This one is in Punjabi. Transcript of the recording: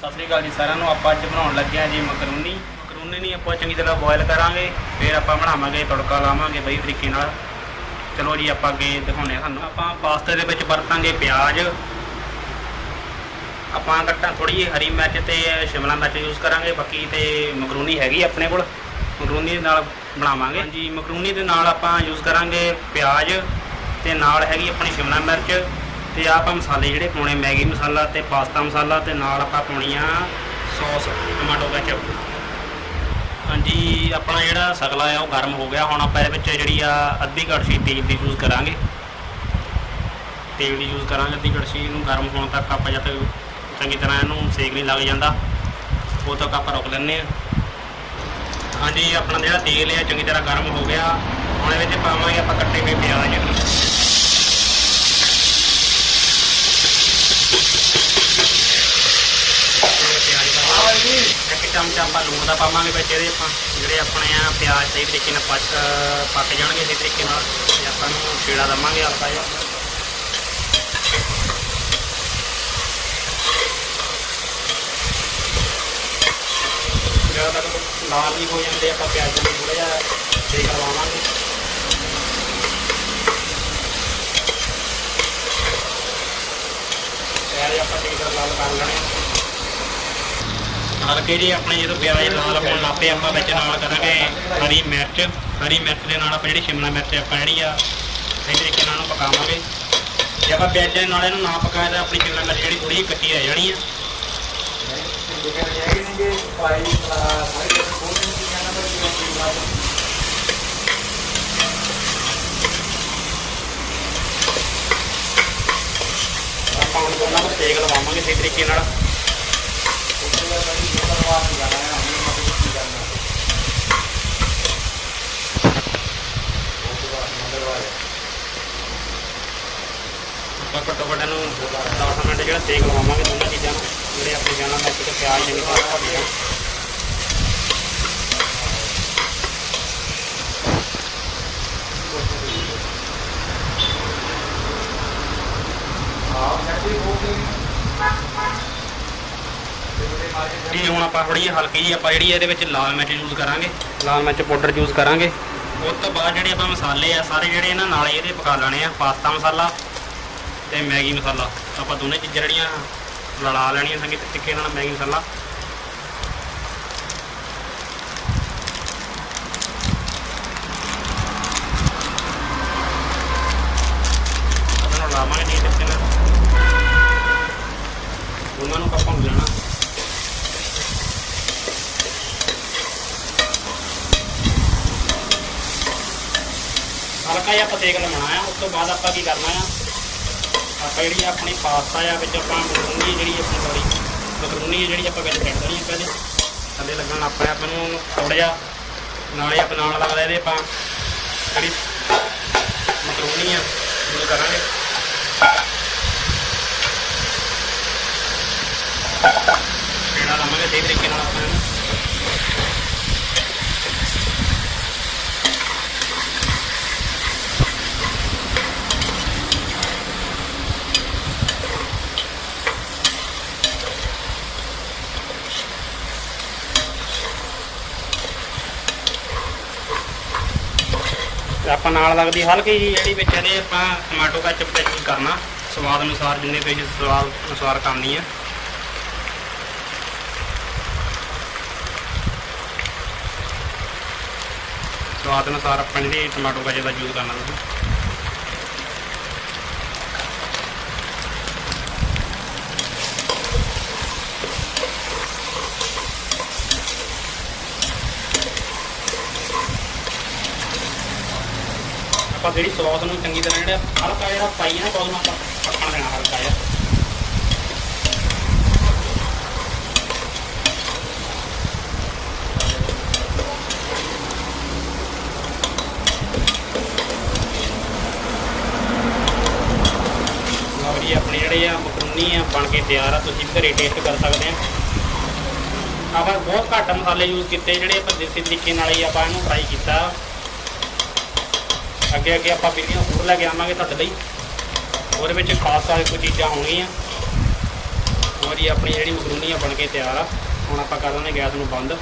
ਸਤਿ ਸ੍ਰੀ ਅਕਾਲ ਜੀ ਸਾਰਿਆਂ ਨੂੰ। ਆਪਾਂ ਅੱਜ ਬਣਾਉਣ ਲੱਗੇ ਹਾਂ ਜੀ ਮਕਰੂਨੀ। ਮਕਰੂਨੀ ਨਹੀਂ, ਆਪਾਂ ਚੰਗੀ ਤਰ੍ਹਾਂ ਬੋਇਲ ਕਰਾਂਗੇ, ਫਿਰ ਆਪਾਂ ਬਣਾਵਾਂਗੇ, ਤੜਕਾ ਲਾਵਾਂਗੇ ਬਈ ਤਰੀਕੇ ਨਾਲ। ਚਲੋ ਜੀ, ਆਪਾਂ ਅੱਗੇ ਦਿਖਾਉਂਦੇ ਹਾਂ ਤੁਹਾਨੂੰ। ਆਪਾਂ ਪਾਸਤੇ ਦੇ ਵਿੱਚ ਵਰਤਾਂਗੇ ਪਿਆਜ਼। ਆਪਾਂ ਕੱਟਾਂ ਥੋੜੀ ਜਿਹੀ ਹਰੀ ਮਿਰਚ ਤੇ ਸ਼ਿਮਲਾ ਮਿਰਚ ਯੂਜ਼ ਕਰਾਂਗੇ। ਬਾਕੀ ਤੇ ਮਕਰੂਨੀ ਹੈਗੀ ਆਪਣੇ ਕੋਲ। ਮਕਰੂਨੀ ਦੇ ਨਾਲ ਬਣਾਵਾਂਗੇ। ਹਾਂਜੀ, ਮਕਰੂਨੀ ਦੇ ਨਾਲ ਆਪਾਂ ਯੂਜ਼ ਕਰਾਂਗੇ ਪਿਆਜ਼ ਤੇ ਨਾਲ ਹੈਗੀ ਆਪਣੀ ਸ਼ਿਮਲਾ ਮਿਰਚ। ਤੇ ਆਪਾਂ ਮਸਾਲੇ ਜਿਹੜੇ ਪਾਉਣੇ, ਮੈਗੀ ਮਸਾਲਾ ਤੇ ਪਾਸਤਾ ਮਸਾਲਾ ਤੇ ਨਾਲ ਆਪਾਂ ਪਾਉਣੀ ਆ ਸੌਸ, ਟਮਾਟੋ ਕੈਚਪ। ਹਾਂਜੀ, ਆਪਣਾ ਜਿਹੜਾ ਸਗਲਾ ਆ, ਉਹ ਗਰਮ ਹੋ ਗਿਆ। ਹੁਣ ਆਪਾਂ ਇਹਦੇ ਵਿੱਚ ਜਿਹੜੀ ਆ ਅੱਧੀ ਕੜਛੀ ਤੇਲ ਦੀ ਯੂਜ਼ ਕਰਾਂਗੇ। ਤੇਲ ਦੀ ਯੂਜ਼ ਕਰਾਂਗੇ, ਅੱਧੀ ਕੜਛੀ ਨੂੰ ਗਰਮ ਹੋਣ ਤੱਕ ਆਪਾਂ ਜਦ ਤੱਕ ਚੰਗੀ ਤਰ੍ਹਾਂ ਇਹਨੂੰ ਸੇਕ ਨਹੀਂ ਲੱਗ ਜਾਂਦਾ, ਉਹ ਤੱਕ ਆਪਾਂ ਰੁਕ ਲੈਂਦੇ ਆ ਹਾਂਜੀ, ਆਪਣਾ ਜਿਹੜਾ ਤੇਲ ਹੈ ਚੰਗੀ ਤਰ੍ਹਾਂ ਗਰਮ ਹੋ ਗਿਆ। ਹੁਣ ਇਹਦੇ ਵਿੱਚ ਪਾਵਾਂਗੇ ਆਪਾਂ ਕੱਟੇ ਹੋਏ ਪਿਆਜ਼ ਪਿਆਜ਼ ਪਾਵਾਂਗੇ ਇੱਕ ਚਮਚਾ ਆਪਾਂ ਲੂਣ ਦਾ ਪਾਵਾਂਗੇ ਵਿੱਚ ਇਹਦੇ ਆਪਾਂ, ਜਿਹੜੇ ਆਪਣੇ ਆ ਪਿਆਜ਼ ਸਹੀ ਤਰੀਕੇ ਨਾਲ ਪੱਕ ਪੱਕ ਜਾਣਗੇ ਸਹੀ ਤਰੀਕੇ ਨਾਲ। ਤੇ ਆਪਾਂ ਨੂੰ ਛੇੜਾ ਦਵਾਂਗੇ ਹਲਕਾ ਜਿਹਾ। ਜਦੋਂ ਤੱਕ ਲਾਲ ਨਹੀਂ ਹੋ ਜਾਂਦੇ, ਆਪਾਂ ਪਿਆਜ਼ਾਂ ਨੂੰ ਥੋੜਾ ਜਿਹਾ ਸੇਕ ਲਵਾਵਾਂਗੇ ਪਿਆਜ਼ ਆਪਾਂ ਟੇਕਰ ਲਾਲ ਕਰ ਲੈਣੇ ਹਲਕੇ ਜੀ ਆਪਣੇ ਜਦੋਂ ਪਿਆਜ਼ ਲਾਲ ਹੋਣ ਲੱਗ ਪਏ ਆਪਾਂ ਵਿੱਚ ਨਾਲ ਕਰਾਂਗੇ ਹਰੀ ਮਿਰਚ ਹਰੀ ਮਿਰਚ ਦੇ ਨਾਲ ਆਪਾਂ ਜਿਹੜੀ ਸ਼ਿਮਲਾ ਮਿਰਚ ਆਪਾਂ ਜਿਹੜੀ ਆ, ਸਹੀ ਤਰੀਕੇ ਨਾਲ ਪਕਾਵਾਂਗੇ। ਜੇ ਆਪਾਂ ਪਿਆਜ਼ਾਂ ਦੇ ਨਾਲ ਇਹਨੂੰ ਨਾ ਪਕਾਇਆ ਤਾਂ ਆਪਣੀ ਸ਼ਿਮਲਾ ਮਿਰਚ ਜਿਹੜੀ ਥੋੜੀ ਜਿਹੀ ਕੱਚੀ ਰਹਿ ਜਾਣੀ ਆ। ਆਪਾਂ ਹੁਣ ਨੂੰ ਸੇਕ ਲਵਾਵਾਂਗੇ ਸਹੀ ਤਰੀਕੇ ਨਾਲ। ਘੱਟੋ ਘੱਟ ਨੂੰ 10 ਮਿੰਟ ਜਿਹੜਾ ਸੇਕ ਲਵਾਵਾਂਗੇ, ਦੋਨਾਂ ਚੀਜ਼ਾਂ ਨੂੰ। ਜਿਹੜੇ ਆਪਣੇ ਜਾਨਾਂ ਮਿਰਚ ਤੇ ਪਿਆਜ਼ ਚੰਗੀ ਤਰ੍ਹਾਂ ਭੁੱਜ ਜਾਣ ਇਹ ਹੁਣ ਆਪਾਂ ਥੋੜੀ ਜਿਹੀ ਹਲਕੀ ਜਿਹੀ ਆਪਾਂ ਜਿਹੜੀ ਇਹਦੇ ਵਿੱਚ ਲਾਲ ਮਿਰਚ ਯੂਜ਼ ਕਰਾਂਗੇ। ਲਾਲ ਮਿਰਚ ਪਾਊਡਰ ਯੂਜ਼ ਕਰਾਂਗੇ। ਉਸ ਤੋਂ ਬਾਅਦ ਜਿਹੜੇ ਆਪਾਂ ਮਸਾਲੇ ਆ, ਸਾਰੇ ਜਿਹੜੇ ਇਹਨਾਂ ਨਾਲ ਹੀ ਇਹਦੇ ਪਕਾ ਲੈਣੇ ਆ, ਪਾਸਤਾ ਮਸਾਲਾ ਤੇ ਮੈਗੀ ਮਸਾਲਾ। ਆਪਾਂ ਦੋਨੇ ਚੀਜ਼ਾਂ ਜਿਹੜੀਆਂ ਲੜਾ ਲੈਣੀਆਂ ਸੰਗੇ ਤਰੀਕੇ ਨਾਲ ਮੈਗੀ ਮਸਾਲਾ। ਆਪਾਂ ਨੂੰ ਲਾਵਾਂਗੇ ਜੀ ਤਰੀਕੇ ਨਾਲ। ਉਹਨਾਂ ਨੂੰ ਆਪਾਂ ਭੁੰਨ ਲੈਣਾ ਹਲਕਾ ਜਿਹਾ ਆਪਾਂ ਸੇਕ ਲਵਾਉਣਾ ਆ, ਉਸ ਤੋਂ ਬਾਅਦ ਆਪਾਂ ਕੀ ਕਰਨਾ ਆ? ਆਪਾਂ ਜਿਹੜੀ ਆਪਣੀ ਪਾਸਤਾ ਆ ਵਿੱਚ ਆਪਾਂ ਮਕਰੂਨੀ ਜਿਹੜੀ ਆਪਣੀ ਸੌਰੀ, ਮਕਰੂਨੀ ਜਿਹੜੀ ਆਪਾਂ ਵਿੱਚ ਕੱਢ ਦੇਣੀ ਆ ਪਹਿਲੇ। ਥੱਲੇ ਲੱਗਣ ਆਪਣੇ ਆਪਾਂ ਨੂੰ ਥੋੜਾ ਜਿਹਾ ਨਾਲੇ ਆਪਾਂ ਨਾਲ ਲੱਗਦਾ ਇਹਦੇ ਆਪਾਂ। ਜਿਹੜੀ ਮਕਰੂਨੀ ਆ, ਉਹ ਕਰਾਂਗੇ। ਜਿਹੜਾ ਲਾਵਾਂਗੇ ਸਹੀ ਤਰੀਕੇ ਨਾਲ ਆਪਾਂ ਆਪਾਂ ਨਾਲ ਲੱਗਦੀ ਹਲਕੀ ਜੀ ਜਿਹੜੀ ਵਿੱਚ ਇਹਦੇ ਆਪਾਂ ਟਮਾਟੋ ਕੈਚਪ ਤੇ ਯੂਜ਼ ਕਰਨਾ। ਸਵਾਦ ਅਨੁਸਾਰ ਜਿੰਨੇ ਤੁਸੀਂ ਸਵਾਦ ਅਨੁਸਾਰ ਕਰਨੀ ਹੈ ਸਵਾਦ ਅਨੁਸਾਰ ਆਪਾਂ ਜਿਹੜੀ ਟਮਾਟੋ ਕੈਚਪ ਦਾ ਯੂਜ਼ ਕਰਨਾ ਤੁਸੀਂ। ਆਪਾਂ ਜਿਹੜੀ ਸੌਸ ਨੂੰ ਚੰਗੀ ਤਰ੍ਹਾਂ ਜਿਹੜਾ ਹਲਕਾ ਜਿਹੜਾ ਪਾਈ ਹੈ ਨਾ ਸੌਸ ਨੂੰ ਆਪਾਂ ਪੱਕਣ ਦੇਣਾ ਹਲਕਾ ਜਿਹਾ। ਜੀ, ਆਪਣੇ ਜਿਹੜੇ ਆ ਮਕਰੂਨੀ ਆ, ਬਣ ਕੇ ਤਿਆਰ ਆ, ਤੁਸੀਂ ਵੀ ਘਰੇ ਟੇਸਟ ਕਰ ਸਕਦੇ ਆ। ਆਪਾਂ ਬਹੁਤ ਘੱਟ ਮਸਾਲੇ ਯੂਜ਼ ਕੀਤੇ, ਜਿਹੜੇ ਆਪਾਂ ਦੇਸੀ ਤਰੀਕੇ ਨਾਲ ਹੀ ਆਪਾਂ ਇਹਨੂੰ ਫਰਾਈ ਕੀਤਾ। ਅੱਗੇ ਅੱਗੇ ਆਪਾਂ ਵੀਡੀਓ ਹੋਰ ਲੈ ਕੇ ਆਵਾਂਗੇ ਤੁਹਾਡੇ ਲਈ। ਉਹਦੇ ਵਿੱਚ ਖਾਸ ਕਰਕੇ ਕੋਈ ਚੀਜ਼ਾਂ ਹੋਣਗੀਆਂ। ਹੋਰ ਜੀ ਆਪਣੀ ਜਿਹੜੀ ਮਕਰੂਨੀ ਆ ਬਣ ਕੇ ਤਿਆਰ ਆ। ਹੁਣ ਆਪਾਂ ਕਰ ਦਿੰਦੇ ਗੈਸ ਨੂੰ ਬੰਦ।